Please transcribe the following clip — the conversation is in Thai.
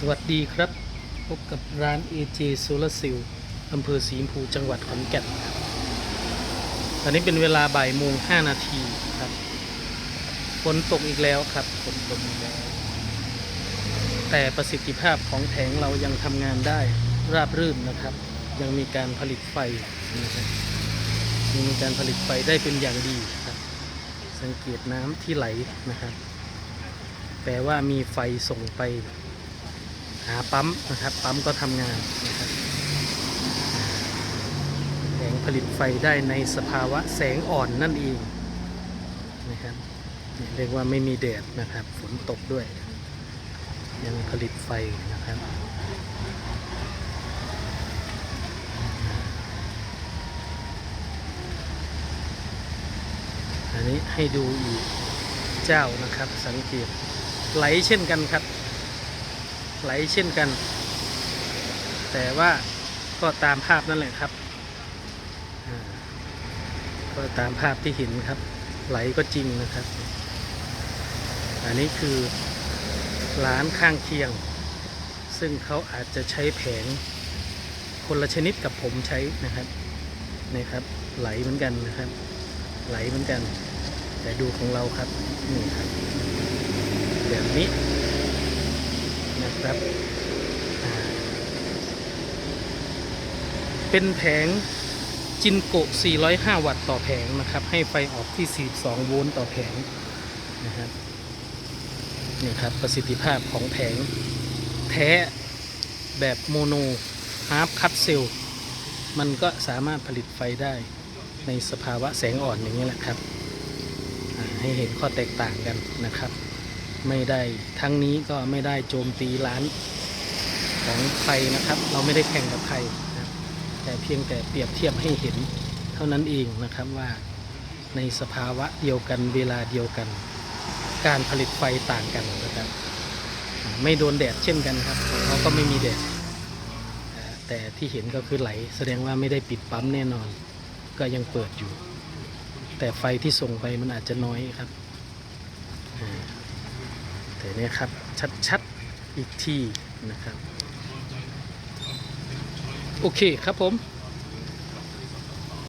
สวัสดีครับ พบกับร้าน AJ Solar Cell อำเภอสีชมพูจังหวัดขอนแก่นครับตอนนี้เป็นเวลาบ่ายโมงห้านาทีครับฝนตกอีกแล้วครับฝนตกอีกแล้ว แต่ประสิทธิภาพของแผงเรายังทำงานได้ราบรื่นนะครับ ยังมีการผลิตไฟนะครับยังมีการผลิตไฟได้เป็นอย่างดีครับ สังเกตน้ำที่ไหลนะครับแปลว่ามีไฟส่งไป หาปั๊มนะครับ ปั๊มก็ทำงานนะครับแผงผลิตไฟได้ในสภาวะแสงอ่อนนั่นเองนะครับเนี่ยเรียกว่าไม่มีแดดนะครับ ฝนตกด้วย ยังผลิตไฟนะครับอันนี้ให้ดูอีกเจ้านะครับสังเกตไหลเช่นกันครับ ไหลเช่นกัน แต่ว่าก็ตามภาพนั่นแหละครับ ก็ตามภาพที่เห็นครับ ไหลก็จริงนะครับ อันนี้คือร้านข้างเคียง ซึ่งเขาอาจจะใช้แผงคนละชนิดกับผมใช้นะครับนี่ครับ ไหลเหมือนกันนะครับ ไหลเหมือนกัน แต่ดูของเราครับนี่ครับแบบนี้นะครับอ่า เป็นแผงจินโกะ 405 วัตต์ต่อแผงนะครับ ให้ไฟออกที่ 42 โวลต์ต่อแผงนะครับนี่ครับประสิทธิภาพของแผงแท้แบบโมโนฮาร์ฟคัตเซลมันก็สามารถผลิตไฟได้ในสภาวะแสงอ่อนอย่างนี้แหละครับให้เห็นข้อแตกต่างกันนะครับ ไม่ได้ทั้งนี้ก็ไม่ได้โจมตีร้านของใครนะครับ เราไม่ได้แข่งกับใคร แต่เพียงแต่เปรียบเทียบให้เห็นเท่านั้นเองนะครับว่าในสภาวะเดียวกันเวลาเดียวกัน การผลิตไฟต่างกันนะครับ ไม่โดนแดดเช่นกันครับเขาก็ไม่มีแดดแต่ที่เห็นก็คือไหล แสดงว่าไม่ได้ปิดปั๊มแน่นอน ก็ยังเปิดอยู่ แต่ไฟที่ส่งไปมันอาจจะน้อยครับแต่นี่ครับชัดๆอีกที่นะครับ โอเคครับผม